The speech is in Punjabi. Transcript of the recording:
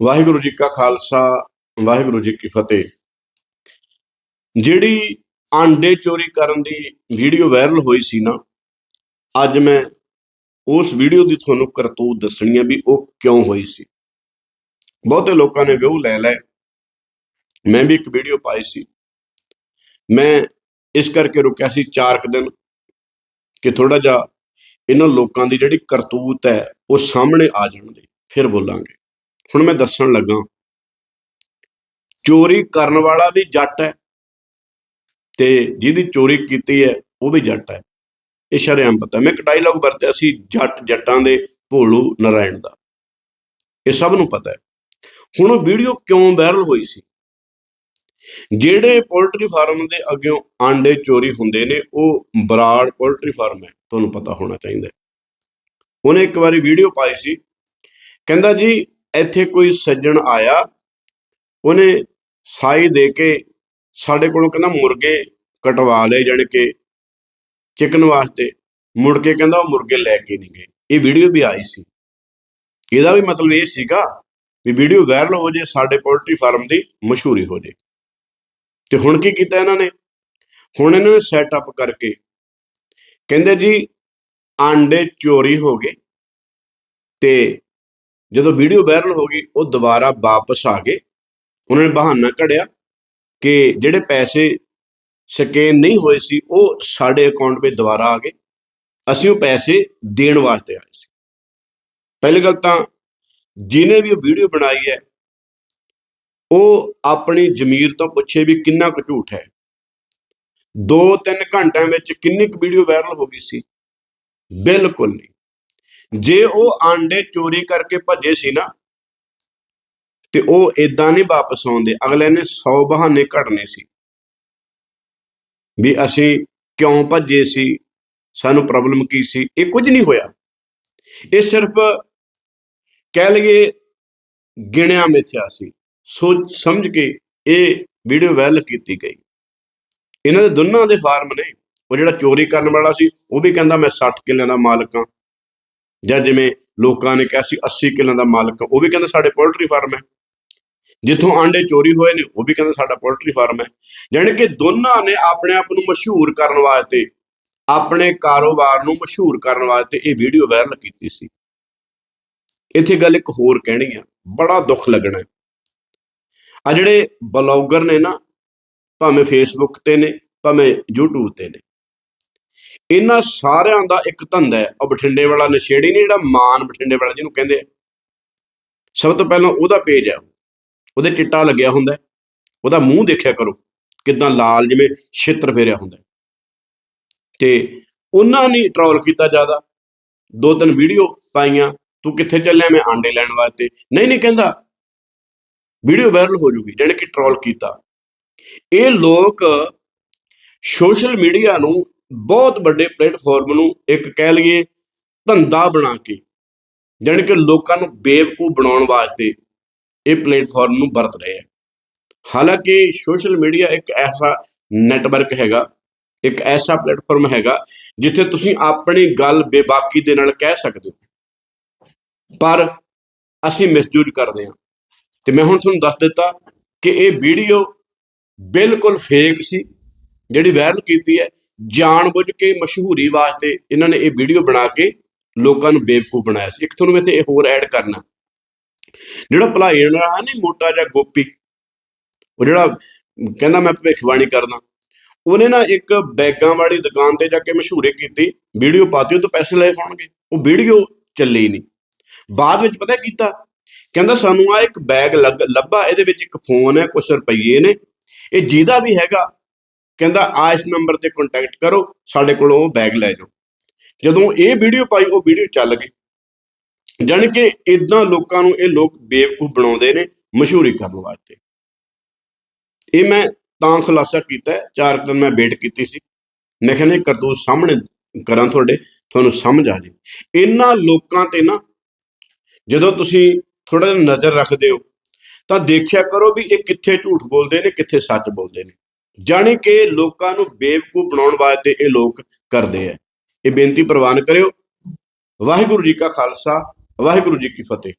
ਵਾਹਿਗੁਰੂ ਜੀ ਕਾ ਖਾਲਸਾ, ਵਾਹਿਗੁਰੂ ਜੀ ਕੀ ਫਤਿਹ। ਜਿਹੜੀ ਆਂਡੇ ਚੋਰੀ ਕਰਨ ਦੀ ਵੀਡੀਓ ਵਾਇਰਲ ਹੋਈ ਸੀ ਨਾ, ਅੱਜ ਮੈਂ ਉਸ ਵੀਡੀਓ ਦੀ ਤੁਹਾਨੂੰ ਕਰਤੂਤ ਦੱਸਣੀ ਹੈ ਵੀ ਉਹ ਕਿਉਂ ਹੋਈ ਸੀ। ਬਹੁਤੇ ਲੋਕਾਂ ਨੇ ਵਿਊ ਲੈ ਲਏ। ਮੈਂ ਵੀ ਇੱਕ ਵੀਡੀਓ ਪਾਈ ਸੀ। ਮੈਂ ਇਸ ਕਰਕੇ ਰੁਕਿਆ ਸੀ 4 ਕੁ ਦਿਨ ਕਿ ਥੋੜਾ ਜਿਹਾ ਇਹਨਾਂ ਲੋਕਾਂ ਦੀ ਜਿਹੜੀ ਕਰਤੂਤ ਹੈ, ਉਹ ਸਾਹਮਣੇ ਆ ਜਾਣ ਦੇ, ਫਿਰ ਬੋਲਾਂਗੇ। ਹੁਣ ਮੈਂ ਦੱਸਣ ਲੱਗਾ। ਚੋਰੀ ਕਰਨ ਵਾਲਾ ਵੀ ਜੱਟ ਹੈ ਤੇ ਜਿਹਦੀ ਚੋਰੀ ਕੀਤੀ ਹੈ, ਉਹ ਵੀ ਜੱਟ ਹੈ। ਇਹ ਸ਼ਰੇਆਮ ਪਤਾ। ਮੈਂ ਇੱਕ ਡਾਇਲੌਗ ਵਰਤਿਆ ਸੀ ਜੱਟ ਜੱਟਾਂ ਦੇ ਭੋਲੂ ਨਰਾਇਣ ਦਾ। ਇਹ ਸਭ ਨੂੰ ਪਤਾ ਹੈ। ਹੁਣ ਉਹ ਵੀਡੀਓ ਕਿਉਂ ਵਾਇਰਲ ਹੋਈ ਸੀ? ਜਿਹੜੇ ਪੋਲਟਰੀ ਫਾਰਮ ਦੇ ਅੱਗੇ ਆਂਡੇ ਚੋਰੀ ਹੁੰਦੇ ਨੇ, ਉਹ ਬਰਾੜ ਪੋਲਟਰੀ ਫਾਰਮ ਹੈ। ਤੁਹਾਨੂੰ ਪਤਾ ਹੋਣਾ ਚਾਹੀਦਾ ਉਹਨੇ ਇੱਕ ਵਾਰੀ ਵੀਡੀਓ ਪਾਈ ਸੀ। ਕਹਿੰਦਾ ਜੀ ਇੱਥੇ ਕੋਈ ਸੱਜਣ ਆਇਆ, ਉਹਨੇ ਸਾਈ ਦੇ ਕੇ ਸਾਡੇ ਕੋਲੋਂ ਕਹਿੰਦਾ ਮੁਰਗੇ ਕਟਵਾ ਲਏ ਜਾਣੀ ਕਿ ਚਿਕਨ ਵਾਸਤੇ। ਮੁੜ ਕੇ ਕਹਿੰਦਾ ਉਹ ਮੁਰਗੇ ਲੈ ਕੇ ਨਹੀਂ ਗਏ। ਇਹ ਵੀਡੀਓ ਵੀ ਆਈ ਸੀ। ਇਹਦਾ ਵੀ ਮਤਲਬ ਇਹ ਸੀਗਾ ਵੀ ਵੀਡੀਓ ਵਾਇਰਲ ਹੋ ਜੇ, ਸਾਡੇ ਪੋਲਟਰੀ ਫਾਰਮ ਦੀ ਮਸ਼ਹੂਰੀ ਹੋ ਜੇ। ਤੇ ਹੁਣ ਕੀ ਕੀਤਾ ਇਹਨਾਂ ਨੇ? ਹੁਣ ਇਹਨਾਂ ਨੇ ਸੈਟਅਪ ਕਰਕੇ ਕਹਿੰਦੇ ਜੀ, ਆਂਡੇ ਚੋਰੀ ਹੋ ਗਏ ਤੇ ਜਦੋਂ ਵੀਡੀਓ ਵਾਇਰਲ ਹੋ ਗਈ, ਉਹ ਦੁਬਾਰਾ ਵਾਪਸ ਆ ਗਏ। ਉਹਨਾਂ ਨੇ ਬਹਾਨਾ ਘੜਿਆ ਕਿ ਜਿਹੜੇ ਪੈਸੇ ਸਕੈਨ ਨਹੀਂ ਹੋਏ ਸੀ, ਉਹ ਸਾਡੇ ਅਕਾਊਂਟ ਵਿੱਚ ਦੁਬਾਰਾ ਆ ਗਏ। ਅਸੀਂ ਉਹ ਪੈਸੇ ਦੇਣ ਵਾਸਤੇ ਆਏ ਸੀ। ਪਹਿਲੀ ਗੱਲ ਤਾਂ ਜਿਹਨੇ ਵੀ ਉਹ ਵੀਡੀਓ ਬਣਾਈ ਹੈ, ਉਹ ਆਪਣੀ ਜ਼ਮੀਰ ਤੋਂ ਪੁੱਛੇ ਵੀ ਕਿੰਨਾ ਕੁ ਝੂਠ ਹੈ। 2-3 ਘੰਟਿਆਂ ਵਿੱਚ ਕਿੰਨੀ ਕੁ ਵੀਡੀਓ ਵਾਇਰਲ ਹੋ ਗਈ ਸੀ? ਬਿਲਕੁਲ ਨਹੀਂ। ਜੇ ਉਹ ਆਂਡੇ ਚੋਰੀ ਕਰਕੇ ਭੱਜੇ ਸੀ ਨਾ, ਤੇ ਉਹ ਇਦਾਂ ਨਹੀਂ ਵਾਪਸ ਆਉਂਦੇ। ਅਗਲੇ ਨੇ 100 ਬਹਾਨੇ ਘੜਨੇ ਸੀ ਵੀ ਅਸੀਂ ਕਿਉਂ ਭੱਜੇ ਸੀ, ਸਾਨੂੰ ਪ੍ਰੋਬਲਮ ਕੀ ਸੀ, ਇਹ ਕੁਝ ਨਹੀਂ ਹੋਇਆ। ਇਹ ਸਿਰਫ ਕਹਿ ਲਈਏ ਗਿਣਿਆ ਮਿਥਿਆ ਸੀ। ਸੋਚ ਸਮਝ ਕੇ ਇਹ ਵੀਡੀਓ ਵਾਇਰਲ ਕੀਤੀ ਗਈ। ਇਹਨਾਂ ਦੇ ਦੋਨਾਂ ਦੇ ਫਾਰਮ ਨੇ, ਉਹ ਜਿਹੜਾ ਚੋਰੀ ਕਰਨ ਵਾਲਾ ਸੀ, ਉਹ ਵੀ ਕਹਿੰਦਾ ਮੈਂ 60 ਕਿੱਲਿਆਂ ਦਾ ਮਾਲਕ ਹਾਂ। ਜਾਂ ਜਿਵੇਂ ਲੋਕਾਂ ਨੇ ਕਿਹਾ ਸੀ 80 ਕਿੱਲਿਆਂ ਦਾ ਮਾਲਕ, ਉਹ ਵੀ ਕਹਿੰਦਾ ਸਾਡੇ ਪੋਲਟਰੀ ਫਾਰਮ ਹੈ। ਜਿੱਥੋਂ ਆਂਡੇ ਚੋਰੀ ਹੋਏ ਨੇ, ਉਹ ਵੀ ਕਹਿੰਦਾ ਸਾਡਾ ਪੋਲਟਰੀ ਫਾਰਮ ਹੈ। ਯਾਨੀ ਕਿ ਦੋਨਾਂ ਨੇ ਆਪਣੇ ਆਪ ਨੂੰ ਮਸ਼ਹੂਰ ਕਰਨ ਵਾਸਤੇ, ਆਪਣੇ ਕਾਰੋਬਾਰ ਨੂੰ ਮਸ਼ਹੂਰ ਕਰਨ ਵਾਸਤੇ ਇਹ ਵੀਡੀਓ ਵਾਇਰਲ ਕੀਤੀ ਸੀ। ਇੱਥੇ ਗੱਲ ਇੱਕ ਹੋਰ ਕਹਿਣੀ ਆ, ਬੜਾ ਦੁੱਖ ਲੱਗਣਾ ਆ ਜਿਹੜੇ ਬਲੌਗਰ ਨੇ ਨਾ, ਭਾਵੇਂ ਫੇਸਬੁੱਕ ਤੇ ਨੇ, ਭਾਵੇਂ YouTube ਤੇ ਨੇ ਇਹਨਾਂ ਸਾਰਿਆਂ ਦਾ ਇੱਕ ਧੰਦਾ ਹੈ। ਉਹ ਬਠਿੰਡੇ ਵਾਲਾ ਨਸ਼ੇੜੀ ਨਹੀਂ, ਜਿਹੜਾ ਮਾਨ ਬਠਿੰਡੇ ਵਾਲਾ ਜਿਹਨੂੰ ਕਹਿੰਦੇ ਆ। ਸਭ ਤੋਂ ਪਹਿਲਾਂ ਉਹਦਾ ਪੇਜ ਹੈ। ਉਹਦੇ ਚਿੱਟਾ ਲੱਗਿਆ ਹੁੰਦਾ ਉਹਦਾ ਮੂੰਹ ਦੇਖਿਆ ਕਰੋ, ਕਿਦਾਂ ਲਾਲ ਜਿਵੇਂ ਛਿੱਤਰ ਫੇਰਿਆ ਹੁੰਦਾ ਤੇ ਉਹਨਾਂ ਨੇ ਟਰੋਲ ਕੀਤਾ ਜ਼ਿਆਦਾ। ਦੋ ਤਿੰਨ ਵੀਡੀਓ ਪਾਈਆਂ, ਤੂੰ ਕਿੱਥੇ ਚੱਲਿਆ? ਮੈਂ ਆਂਡੇ ਲੈਣ ਵਾਸਤੇ। ਨਹੀਂ ਨਹੀਂ ਕਹਿੰਦਾ। ਵੀਡੀਓ ਵਾਇਰਲ ਹੋ ਜੂਗੀ, ਜਾਣੀ ਕਿ ਟਰੋਲ ਕੀਤਾ। ਇਹ ਲੋਕ ਸੋਸ਼ਲ ਮੀਡੀਆ ਨੂੰ ਬਹੁਤ ਵੱਡੇ ਪਲੇਟਫਾਰਮ ਨੂੰ ਇੱਕ ਕਹਿ ਲਈਏ ਧੰਦਾ ਬਣਾ ਕੇ, ਜਾਣੀ ਕਿ ਲੋਕਾਂ ਨੂੰ ਬੇਵਕੂਫ ਬਣਾਉਣ ਵਾਸਤੇ ਇਹ ਪਲੇਟਫਾਰਮ ਨੂੰ ਵਰਤ ਰਹੇ ਆ। ਹਾਲਾਂਕਿ ਸੋਸ਼ਲ ਮੀਡੀਆ ਇੱਕ ਐਸਾ ਨੈਟਵਰਕ ਹੈਗਾ, ਇੱਕ ਐਸਾ ਪਲੇਟਫਾਰਮ ਹੈਗਾ ਜਿੱਥੇ ਤੁਸੀਂ ਆਪਣੀ ਗੱਲ ਬੇਬਾਕੀ ਦੇ ਨਾਲ ਕਹਿ ਸਕਦੇ ਹੋ। ਪਰ ਅਸੀਂ ਮਿਸਯੂਜ਼ ਕਰਦੇ ਹਾਂ। ਤੇ ਮੈਂ ਹੁਣ ਤੁਹਾਨੂੰ ਦੱਸ ਦਿੱਤਾ ਕਿ ਇਹ ਵੀਡੀਓ ਬਿਲਕੁਲ ਫੇਕ ਸੀ, ਜਿਹੜੀ ਵਾਇਰਲ ਕੀਤੀ ਹੈ। ਜਾਣਬੁੱਝ ਕੇ ਮਸ਼ਹੂਰੀ ਵਾਸਤੇ ਇਹਨਾਂ ਨੇ ਇਹ ਵੀਡੀਓ ਬਣਾ ਕੇ ਲੋਕਾਂ ਨੂੰ ਬੇਵਕੂਫ ਬਣਾਇਆ ਸੀ। ਇੱਕ ਤੁਹਾਨੂੰ ਮੈਂ ਇੱਥੇ ਇਹ ਹੋਰ ਐਡ ਕਰਨਾ। ਜਿਹੜਾ ਭਲਾਈ ਵਾਲਾ ਹੈ ਨਹੀਂ ਮੋਟਾ ਜਿਹਾ ਗੋਪੀ, ਉਹ ਜਿਹੜਾ ਕਹਿੰਦਾ ਮੈਂ ਭਵਿੱਖਬਾਣੀ ਕਰਦਾ, ਉਹਨੇ ਨਾ ਇੱਕ ਬੈਗਾਂ ਵਾਲੀ ਦੁਕਾਨ ਤੇ ਜਾ ਕੇ ਮਸ਼ਹੂਰੇ ਕੀਤੀ, ਵੀਡੀਓ ਪਾਤੀ, ਉਹ ਤੋਂ ਪੈਸੇ ਲਏ ਹੋਣਗੇ। ਉਹ ਵੀਡੀਓ ਚੱਲੀ ਨਹੀਂ। ਬਾਅਦ ਵਿੱਚ ਪਤਾ ਕੀਤਾ? ਕਹਿੰਦਾ ਸਾਨੂੰ ਆ ਇੱਕ ਬੈਗ ਲੱਗ- ਲੱਭਾ, ਇਹਦੇ ਵਿੱਚ ਇੱਕ ਫੋਨ ਹੈ, ਕੁਛ ਰੁਪਈਏ ਨੇ। ਇਹ ਜਿਹਦਾ ਵੀ ਹੈਗਾ ਕਹਿੰਦਾ, ਆ ਇਸ ਨੰਬਰ ਤੇ ਕੰਟੈਕਟ ਕਰੋ, ਸਾਡੇ ਕੋਲੋਂ ਉਹ ਬੈਗ ਲੈ ਜਾਓ। ਜਦੋਂ ਇਹ ਵੀਡੀਓ ਪਾਈ, ਉਹ ਵੀਡੀਓ ਚੱਲ ਗਈ। ਜਾਣੀ ਕਿ ਇਦਾਂ ਲੋਕਾਂ ਨੂੰ ਇਹ ਲੋਕ ਬੇਵਕੂਫ ਬਣਾਉਂਦੇ ਨੇ ਮਸ਼ਹੂਰੀ ਕਰਨ ਵਾਸਤੇ। ਇਹ ਮੈਂ ਤਾਂ ਖੁਲਾਸਾ ਕੀਤਾ, ਚਾਰ ਦਿਨ ਮੈਂ ਵੇਟ ਕੀਤੀ ਸੀ। ਮੈਂ ਕਹਿੰਦਾ ਇਹ ਕਰਤੂਤ ਸਾਹਮਣੇ ਕਰਾਂ ਤੁਹਾਡੇ, ਤੁਹਾਨੂੰ ਸਮਝ ਆ ਜੇ। ਇਹਨਾਂ ਲੋਕਾਂ ਤੇ ਨਾ, ਜਦੋਂ ਤੁਸੀਂ ਥੋੜਾ ਜਿਹਾ ਨਜ਼ਰ ਰੱਖਦੇ ਹੋ, ਤਾਂ ਦੇਖਿਆ ਕਰੋ ਵੀ ਇਹ ਕਿੱਥੇ ਝੂਠ ਬੋਲਦੇ ਨੇ, ਕਿੱਥੇ ਸੱਚ ਬੋਲਦੇ ਨੇ। ਜਾਣੀ ਕਿ ਲੋਕਾਂ ਨੂੰ ਬੇਵਕੂਫ ਬਣਾਉਣ ਵਾਸਤੇ ਇਹ ਲੋਕ ਕਰਦੇ ਆ। ਇਹ ਬੇਨਤੀ ਪ੍ਰਵਾਨ ਕਰਿਓ। ਵਾਹਿਗੁਰੂ ਜੀ ਕਾ ਖਾਲਸਾ, ਵਾਹਿਗੁਰੂ ਜੀ ਕੀ ਫਤਿਹ।